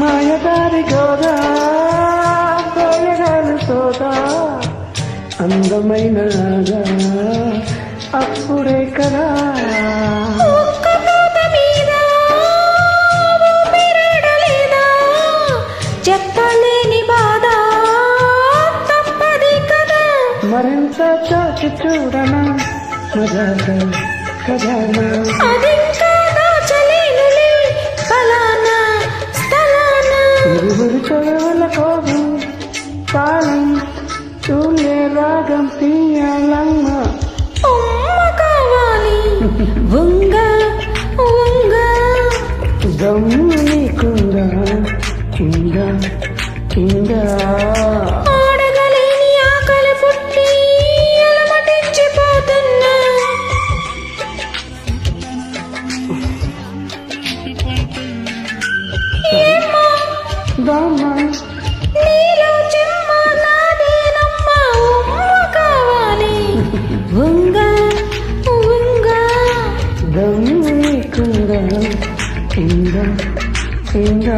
వయ్యారి గోదా సోదా అందమైన అప్పుడే కదా. కదా. మరింత చాచి చూడనా? మజాగా ఖజానా చదువుల కోసం కాలం చూలే రాగం తీయాలమ్మ. ఉమ్మ కావాలి. వంగ వంగ. దమ్ము నీకుందా? కింద కింద. దమ్మ నీలో చెమ్మ నాదేనమ్మ ఉమ్మ కావాలి. దమ్ము కింద కింద